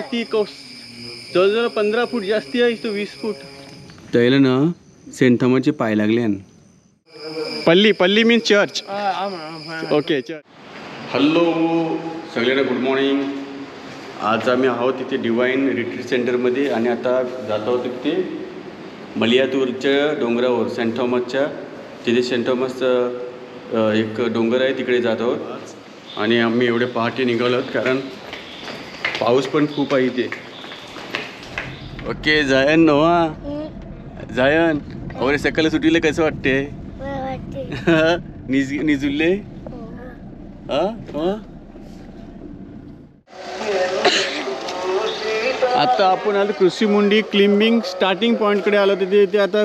वरती कौस जवळजवळ पंधरा फूट जास्ती आहे तो वीस फूट. त्याला ना सेंट थॉमसचे पाय लागले पल्ली पल्ली means church okay church hello सगळ्यांना गुड मॉर्निंग आज आम्ही आहोत तिथे डिवाईन रिट्रीट सेंटरमध्ये आणि आता जात आहोत तिथे मलियातूरच्या डोंगरावर सेंट थॉमसच्या तिथे सेंट थॉमसचं अ, एक डोंगर आहे तिकडे जात आहोत. आणि आम्ही एवढे पहाटे निघालो आहोत कारण पाऊस पण खूप आहे इथे. ओके जायन नवा जायन अवरे सकाळी सुटीले कसं वाटते? निज निजुले? हा. हा आता आपण आलो कृषी मुंडी क्लिंबिंग स्टार्टिंग पॉईंटकडे आलो. तिथे ते आता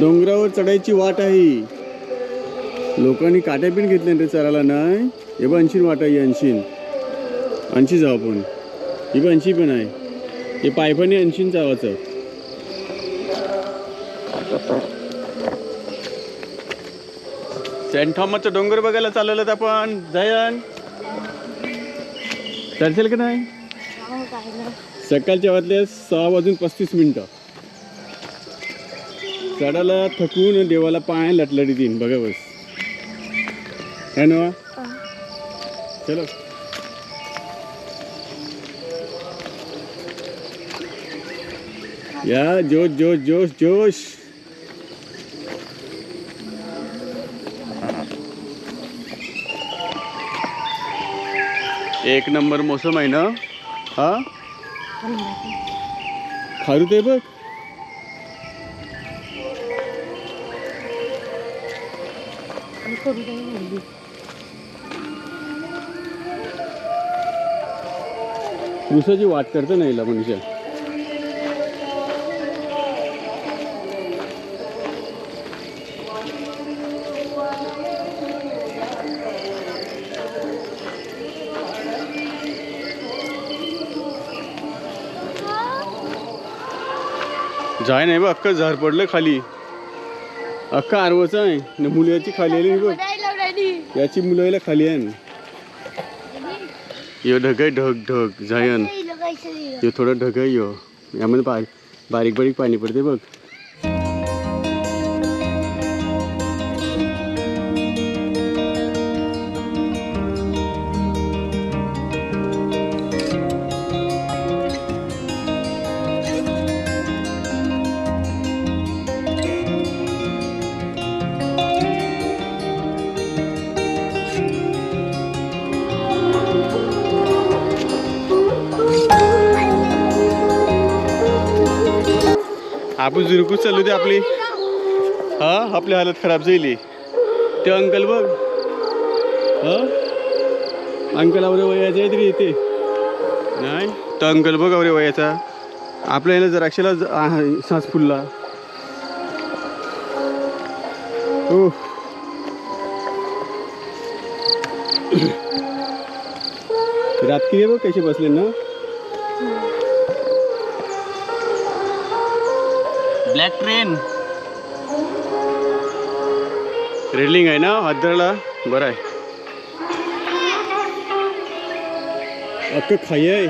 डोंगरावर चढायची वाट आहे. लोकांनी काट्या पण घेतल्या ते चढायला नाही? हे पण ऐंशी वाट आहे ऐंशीन ऐंशी जाऊ आपण ही पण ऐंशी पण आहे. हे पायपाने ऐंशीन जावाचं सेंट थॉमसचं डोंगर बघायला चालवलं तर आपण. जयन चढसेल का नाही? सकाळच्या वाजल्या सहा वाजून पस्तीस मिनिटं. चढायला थकून देवाला पाय लटलटी देईन बघा बस. है ना? चलो. या जोश जोश जोश जोश. एक नंबर मोसम आहे ना? हा? खारू ते बघ. कृषाची वाट करते नाही हिला मनुष्य. जाय नाही बघ अख्खं झाड पडलं खाली. अख्खा आरवच आहे. न मुलं याची खाली आली बघ. याची मुलं याला खाली आहे यो ढग आहे ढग ढग जायन. यो थोडं ढग आहे यो. यामध्ये बा बारीक बारीक पाणी पडते बघ. आपण जुरकूच चालू दे आपली. हा आपली हालत खराब झाली. ते अंकल बघ. हा? अंकल अवरे वयाचा आहे तरी येते नाही तर अंकल बघ अवरे वयाचा. आपल्या याला जर अक्षला सांस फुलला. ओ रात्री बघ कसे बसले ना. ब्लॅक ट्रेन रेलिंग आहे ना हादरला? बरं आहे. अख्खं खाई आहे.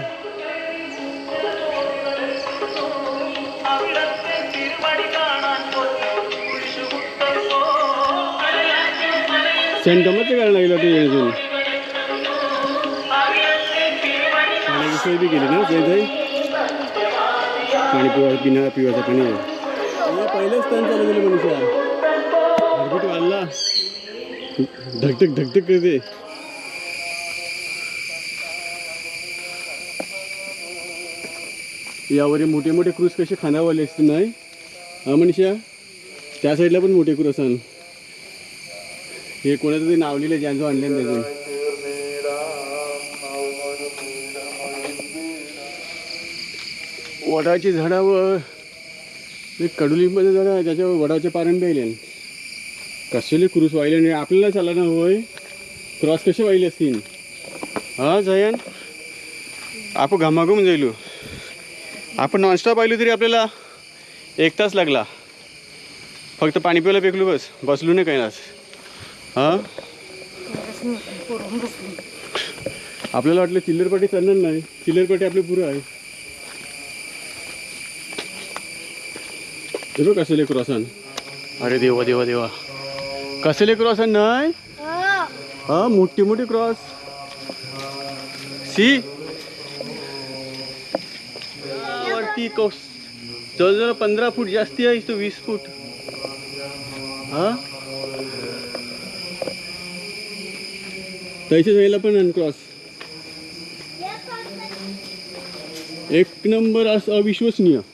सेंट टॉमसचं करायला लागलं ते अजून पाण्याची सोय बी केली ना ते पाणी पिवा पिण्या पिवायचं पाणी आहे. पहिलेच स्थान चालू गेले मनुष्य. धडकट वाढला. धकधक धकधक करते. यावर मोठे मोठे क्रूज कसे खानावाले असते नाही? हा मनुष्या? त्या साईडला पण मोठे क्रूज आण हे कोणाचं ते नाव लिहिलं ज्यांचं आणलं त्याचं. वडाची झाडावर ते कडुलिंबाचं जरा त्याच्यावर वडाचे पारण द्यायले कसले क्रूस वाहिले नाही आपल्याला चाला ना होय? क्रॉस कसे वाहिले असतील हा जयन आपण घामाघूम जायलो. आपण नॉनस्टॉप आलो तरी आपल्याला एक तास लागला. फक्त पाणी प्यायला पेकलो बस. बसलो नाही काही नाच हां? आपल्याला वाटलं चिल्लरपाटी चालणार नाही. चिल्लरपाटी आपली पुरं आहे. हे बघ कसले क्रॉसन अरे देवा देवा देवा कसले क्रॉसन नाही हा मोठी मोठी क्रॉस सी वरती कोस जवळजवळ पंधरा फूट जास्ती आहे तो वीस फूट हा त्याच्या जायला पण अनक्रॉस एक नंबर असं अविश्वसनीय क्रॉस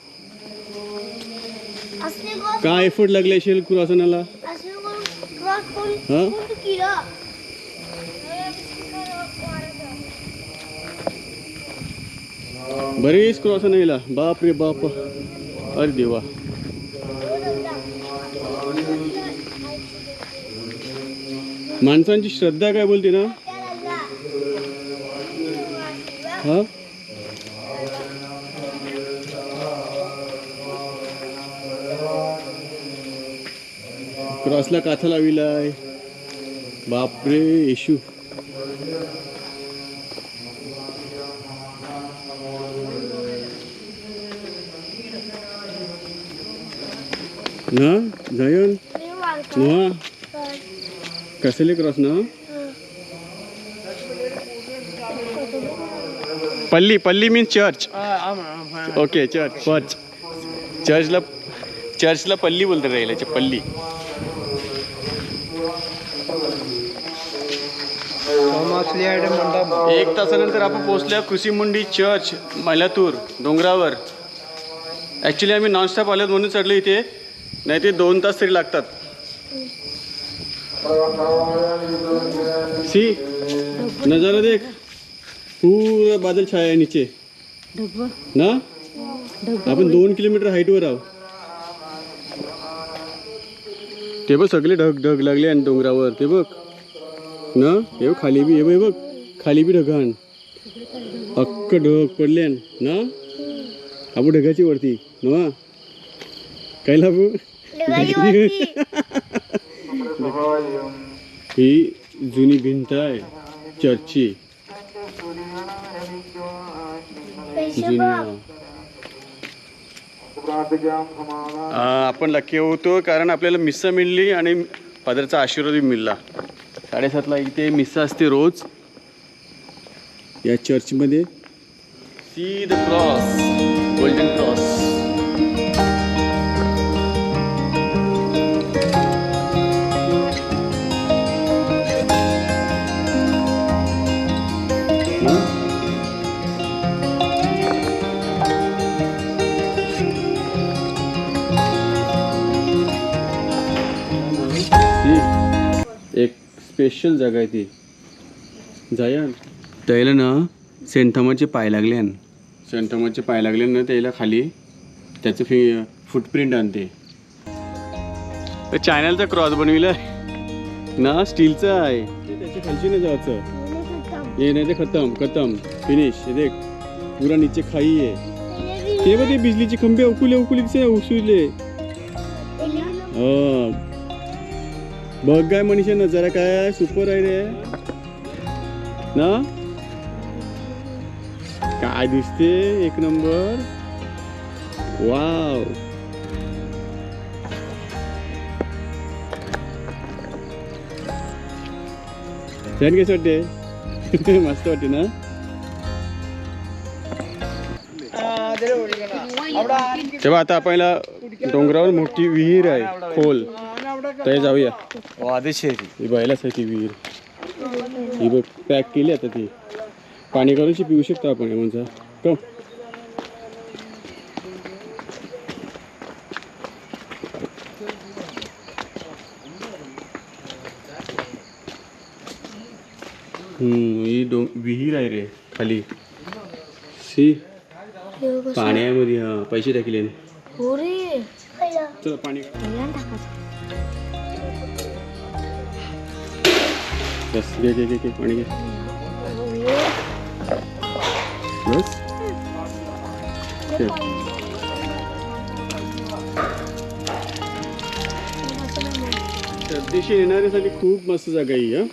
काय एफर्ट लागले असेल क्रॉसनाला हा? बरेच क्रॉसन यायला. बाप रे बाप. अरे देवा. माणसांची श्रद्धा काय बोलते ना? हा? क्रॉसला काथा लाविलाय बापरे येशू. ना जयन ना कसले क्रॉस ना? पल्ली पल्ली means church okay church church चर्चला चर्चला पल्ली बोलते राहिल्याचे पल्ली. एक तासानंतर आपण पोहोचल्या कृषीमुंडी चर्च मैलातूर डोंगरावर. ॲक्च्युली आम्ही नॉनस्टॉप आलोत म्हणून चढलो इथे. नाही ते दोन तास तरी लागतात. सी नजारा देख. पूरा बादल छाया आहे नीचे. ना? आपण दोन किलोमीटर हाईटवर आहोत. ते बघ सगळे ढग ढग लागले आणि डोंगरावर. ते बघ. ना? हे खाली बी हे बघ, खाली बी ढगान. अक्क ढग पडले ना? आबू ढगाची वरती ना काय लाभू ही जुनी भिंत आहे चर्चची जुनी आपण लकी होतो कारण आपल्याला मिस्सा मिळली आणि फादरचा आशीर्वादही मिळाला. साडेसातला इथे मिस्सा असते रोज. या चर्चमध्ये see the cross golden cross. एक स्पेशल जागा आहे ती. जाया त्याला ना सेंट थॉमसचे पाय लागले सेंट थॉमसचे पाय लागले ना त्याला खाली त्याचं फि फुटप्रिंट आणते चॅनलचा क्रॉस बनविलाय. ना स्टीलचा आहे. त्याच्या खालची नाही जायचं. हे नाही ते खतम खतम. फिनिश हे देख. पुरा नीचे खाई आहे. ते बघ ते बिजलीचे खंबे उकुले उकुले दिसे उसूले हा. बघ काय मनीषा नजारा काय सुपर आहे रे. ना? काय दिसते? एक नंबर. वाव. छान कसं वाटते? मस्त वाटते ना. तेव्हा आता आपल्याला डोंगरावर मोठी विहीर आहे खोल. तर जाऊया. ही बायलाच आहे ती विहीर. ही बघ पॅक केली आता ती. पाणी काढून पिऊ शकतो आपण म्हणजे. कम हम्म, ही डों विहीर आहे रे खाली. सी पाण्यामध्ये हा पैसे टाकले. हो रे. चला. पाणी काढ. बस घे घे घे घे पाणी घे. बस. ठेव. परदेशी येणाऱ्यासाठी खूप मस्त जागा आहे ही हा.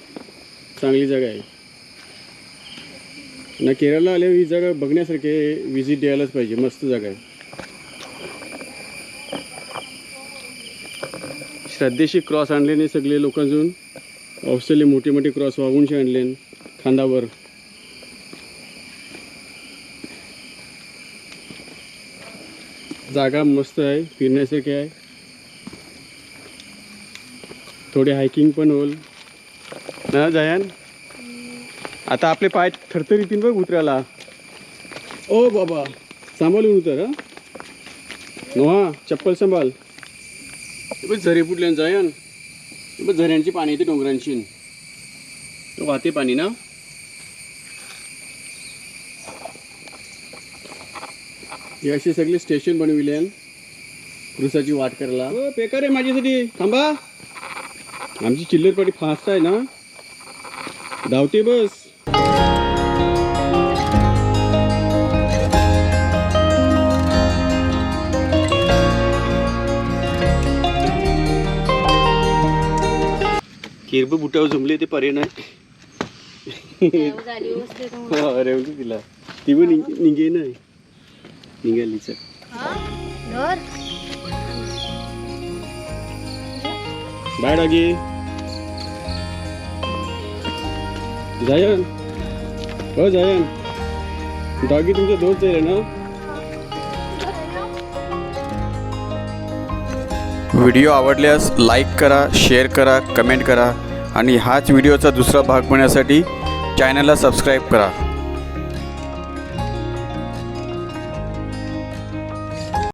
चांगली जागा आहे. ना केरळला आल्यावर ही जागा बघण्यासारखी आहे विजिट द्यायलाच पाहिजे मस्त जागा आहे. श्रद्धेशी क्रॉस आणल्याने सगळे लोकांजून औषधले मोठे मोठे क्रॉस वागूनशी आणले. खांदावर. जागा मस्त आहे फिरण्यासारखी आहे. थोडे हायकिंग पण होईल. ना जयान? आता आपले पाय थरथरीतील बघ उतरायला. ओ बाबा. सांभाळून उतर हा? नोहा चप्पल सांभाळ. बघ झरे फुटल्यान जयान. बघ झऱ्यांची पाणी येते डोंगरांची. वाहते पाणी ना. हे असे सगळे स्टेशन बनविले क्रुसाची वाट करायला. बेकार आहे माझ्यासाठी. थांबा. आमची चिल्लरपाटी फास्ट आहे ना. धावते बस. किरब बुटावर जमले ते परे नाही. रेवली तिला. ती पण निघ- निघे नाही. निघाली सर बाय डागी. जायन. हो जायन. डॉगी तुमचा दोस्त जाईल ना? व्हिडिओ आवडल्यास लाईक करा शेअर करा कमेंट करा. आणि हाच व्हिडिओचा दुसरा भाग पाहण्यासाठी चॅनलला सबस्क्राईब करा.